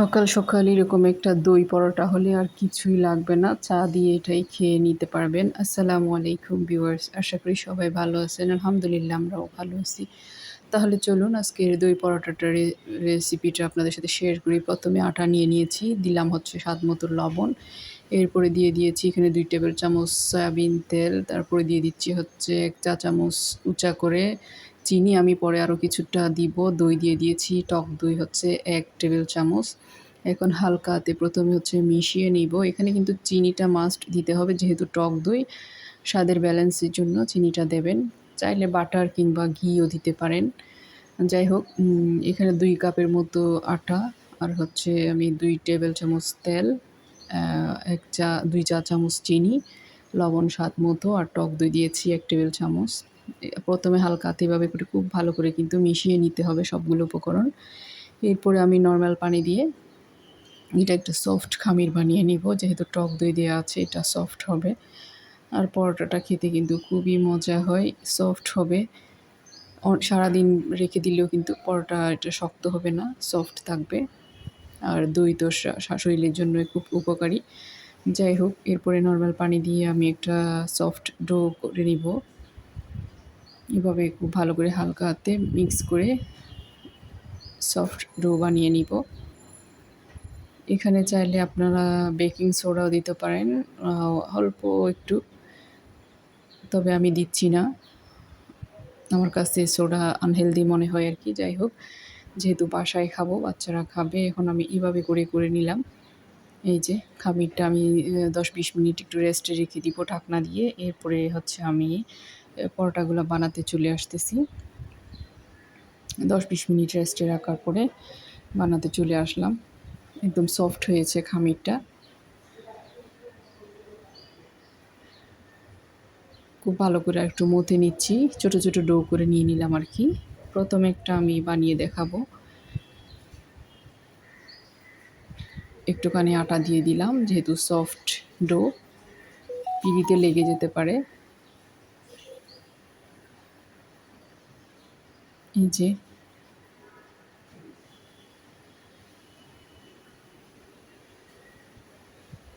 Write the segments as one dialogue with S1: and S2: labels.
S1: সকাল সকাল এরকম একটা দই পরোটা হলে আর কিছুই লাগবে না। চা দিয়ে এটাই খেয়ে নিতে পারবেন। আসসালামু আলাইকুম ভিউয়ার্স, আশা করি সবাই ভালো আছেন। আলহামদুলিল্লাহ আমরাও ভালো আছি। তাহলে চলুন আজকের দই পরোটাটার রেসিপিটা আপনাদের সাথে শেয়ার করি। প্রথমে আটা নিয়ে নিয়েছি, দিলাম হচ্ছে স্বাদ মতো লবণ। এরপরে দিয়ে দিয়েছি এখানে দুই টেবিল চামচ সয়াবিন তেল। তারপরে দিয়ে দিচ্ছি হচ্ছে এক চা চামচ উঁচা করে চিনি আমি পরে আরও কিছুটা দিব। দই দিয়ে দিয়েছি। টক দই হচ্ছে এক টেবিল চামচ। এখন হালকা হাতে প্রথমে হচ্ছে মিশিয়ে নিব। এখানে কিন্তু চিনিটা মাস্ট দিতে হবে যেহেতু টক দই। স্বাদের ব্যালেন্সের জন্য চিনিটা দেবেন। চাইলে বাটার কিংবা ঘিও দিতে পারেন। যাই হোক এখানে দুই কাপের মতো আটা আর হচ্ছে আমি দুই টেবিল চামচ তেল এক চা, দুই চা চামচ চিনি, লবণ স্বাদ মতো আর টক দই দিয়েছি এক টেবিল চামচ। প্রথমে হালকা এভাবে করে খুব ভালো করে কিন্তু মিশিয়ে নিতে হবে সবগুলো উপকরণ। এরপরে আমি নর্মাল পানি দিয়ে এটা একটা সফট খামির বানিয়ে নিব, যেহেতু টক দই দেওয়া আছে, এটা সফট হবে। আর পরোটাটা খেতে কিন্তু খুবই মজা হয় সফট হবে। সারাদিন রেখে দিলেও কিন্তু পরোটা এটা শক্ত হবে না সফট থাকবে। আর দই তো শরীরের জন্য খুব উপকারী। যাই হোক, এরপরে নর্মাল পানি দিয়ে আমি একটা সফট ডো করে নিব। এভাবে খুব ভালো করে হালকা হাতে মিক্স করে সফট ডো বানিয়ে নিব। এখানে চাইলে আপনারা বেকিং সোডাও দিতে পারেন অল্প একটু। তবে আমি দিচ্ছি না। আমার কাছে সোডা আনহেলদি মনে হয় আর কি, যাই হোক। যেহেতু বাসায় খাব, বাচ্চারা খাবে, এখন আমি এভাবে করে করে নিলাম। এই যে, খামিরটা আমি দশ বিশ মিনিট একটু রেস্টে রেখে দিব ঢাকনা দিয়ে। এরপরে হচ্ছে আমি পরোটাগুলো বানাতে চলে আসতেছি। দশ বিশ মিনিট রেস্টে রাখার পরে বানাতে চলে আসলাম। একদম সফট হয়েছে খামিরটা। খুব ভালো করে একটু মতে নিচ্ছি, ছোট ছোট ডো করে নিয়ে নিলাম আর কি। প্রথমে একটা আমি বানিয়ে দেখাবো। একটুখানি আটা দিয়ে দিলাম, যেহেতু সফট ডো। পিড়িতে লেগে যেতে পারে। যে।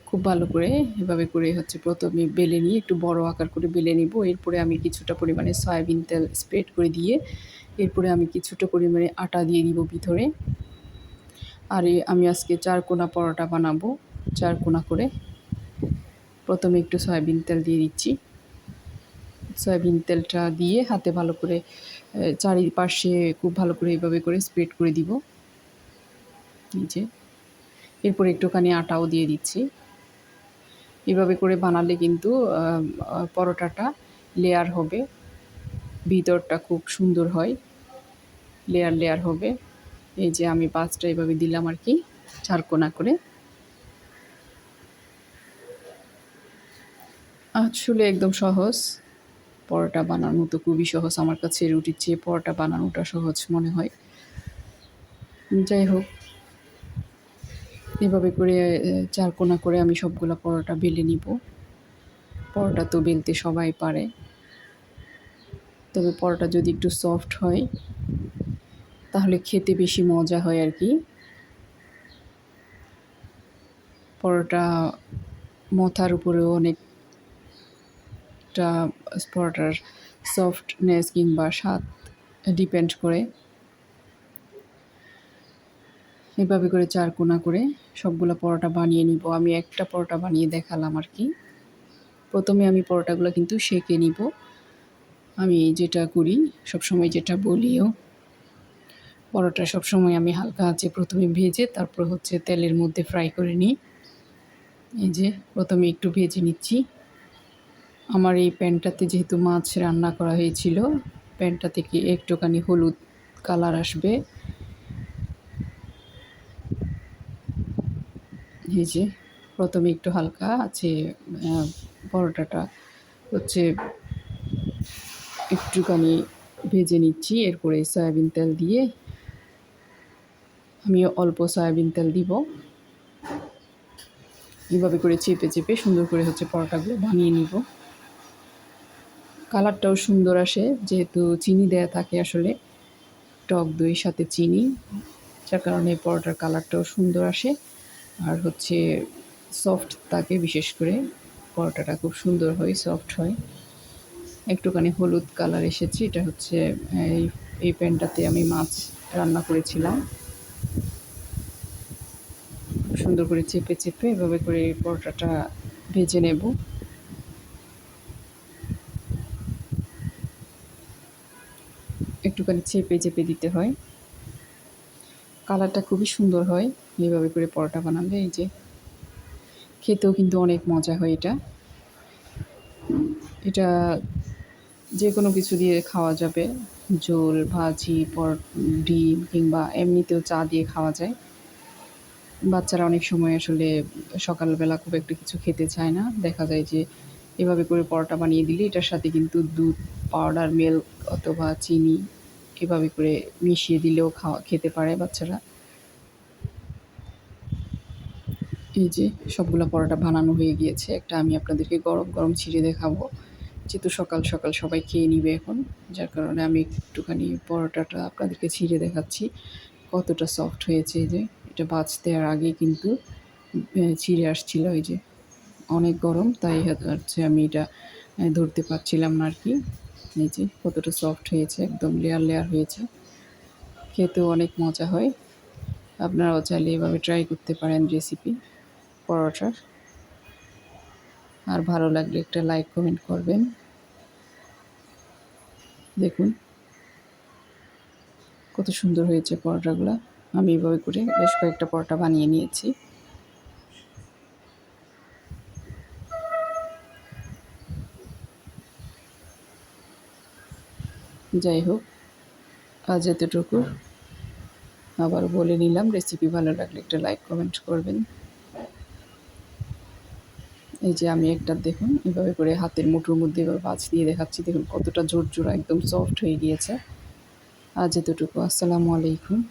S1: খুব ভালো করে এভাবে করে হচ্ছে প্রথমে বেলে নিয়ে একটু বড় আকার করে বেলে নিব। এরপরে আমি কিছুটা পরিমাণে সয়াবিন তেল স্প্রেড করে দিয়ে এরপরে আমি কিছুটা পরিমাণে আটা দিয়ে দিব ভিতরে। আর আমি আজকে চার কোনা পরোটা বানাবো, চার কোনা করে। প্রথমে একটু সয়াবিন তেল দিয়ে দিচ্ছি। সয়াবিন তেলটা দিয়ে হাতে ভালো করে চারিপাশে খুব ভালো করে এইভাবে করে স্প্রেড করে দিব। নিচে এরপর একটুখানি আটাও দিয়ে দিচ্ছি। এভাবে করে বানালে কিন্তু পরোটাটা লেয়ার হবে। ভিতরটা খুব সুন্দর হয় লেয়ার লেয়ার হবে। এই যে আমি পাঁচটা এভাবে দিলাম আর কি, চারকোনা করে। আসলে একদম সহজ। পরোটা বানানো তো খুবই সহজ। আমার কাছে রুটির চেয়ে পরোটা বানানোটা সহজ মনে হয়। যাই হোক, এভাবে করে চার কোনা করে আমি সবগুলো পরোটা বেলে নিব। পরোটা তো বেলতে সবাই পারে। তবে পরোটা যদি একটু সফট হয়, তাহলে খেতে বেশি মজা হয় আর কি। পরোটা মথার উপরেও অনেকটা পরোটার সফটনেস কিংবা স্বাদ ডিপেন্ড করে। এভাবে করে চার কোনা করে সবগুলো পরোটা বানিয়ে নিব। আমি একটা পরোটা বানিয়ে দেখালাম আর কি। প্রথমে আমি পরোটাগুলো কিন্তু সেঁকে নিব। আমি যেটা করি, সবসময় যেটা বলিও, পরোটা সবসময় আমি হালকা আছে প্রথমে ভেজে, তারপর হচ্ছে তেলের মধ্যে ফ্রাই করে নিই। এই যে, প্রথমে একটু ভেজে নিচ্ছি। আমার এই প্যানটাতে যেহেতু মাছ রান্না করা হয়েছিল প্যানটা থেকে একটুখানি হলুদ কালার আসবে? এই যে, প্রথমে একটু হালকা আছে পরোটাটা হচ্ছে একটুখানি ভেজে নিচ্ছি, এরপরে সয়াবিন তেল দিয়ে আমি অল্প সয়াবিন তেল দিব। এভাবে করে চেপে চেপে সুন্দর করে হচ্ছে পরোটাগুলো বানিয়ে নিব। কালারটাও সুন্দর আসে, যেহেতু চিনি দেয়া থাকে আসলে, টক দই, সাথে চিনি, যার কারণে পরোটার কালারটাও সুন্দর আসে। আর হচ্ছে সফট থাকে, বিশেষ করে পরোটাটা খুব সুন্দর হয় সফট হয়। একটুখানি হলুদ কালার এসেছে, এটা হচ্ছে, এই এই প্যানটাতে আমি মাছ রান্না করেছিলাম। সুন্দর করে চেপে চেপে এভাবে করে পরোটাটা ভেজে নেব। একটুখানি চেপে চেপে দিতে হয়। কালারটা খুবই সুন্দর হয়। এইভাবে করে পরোটা বানালে এই যে খেতেও কিন্তু অনেক মজা হয় এটা। এটা যে কোনো কিছু দিয়ে খাওয়া যাবে। ঝোল, ভাজি, পর, ডিম কিংবা এমনিতেও চা দিয়ে খাওয়া যায়। বাচ্চারা অনেক সময় আসলে সকালবেলা খুব একটু কিছু খেতে চায় না। দেখা যায় যে এভাবে করে পরোটা বানিয়ে দিলে এটার সাথে কিন্তু দুধ, পাউডার মিল্ক অথবা চিনি এভাবে করে মিশিয়ে দিলেও খাওয়া, খেতে পারে বাচ্চারা। এই যে সবগুলো পরোটা বানানো হয়ে গিয়েছে। একটা আমি আপনাদেরকে গরম গরম ছিঁড়ে দেখাবো। যেহেতু সকাল সকাল সবাই খেয়ে নিবে এখন। যার কারণে আমি একটুখানি পরোটাটা আপনাদেরকে ছিঁড়ে দেখাচ্ছি। কতটা সফট হয়েছে এই যে। এটা বাঁচতে আর আগে কিন্তু ছিঁড়ে আসছিল এই যে। অনেক গরম, তাই হচ্ছে আমি এটা ধরতে পারছিলাম না আর কি। যে, কতটা সফট হয়েছে, একদম লেয়ার লেয়ার হয়েছে। খেতেও অনেক মজা হয়। আপনারাও চাইলে এভাবে ট্রাই করতে পারেন রেসিপি পরোটার আর ভালো লাগলে একটা লাইক কমেন্ট করবেন। দেখুন, কত সুন্দর হয়েছে পরোটাগুলো। আমি এভাবে করে বেশ কয়েকটা পরোটা বানিয়ে নিয়েছি। যাই হোক, আজ এতটুকু। আবার বলে নিলাম রেসিপি ভালো লাগলে একটা লাইক কমেন্ট করবেন। এই যে আমি একটা দেখুন, এভাবে করে হাতের মুঠোর মধ্যে এবার বাজ দিয়ে দেখাচ্ছি। দেখুন কতটা জোর জোড়া একদম সফট হয়ে গিয়েছে। আজ এতটুকু। আসসালামু আলাইকুম।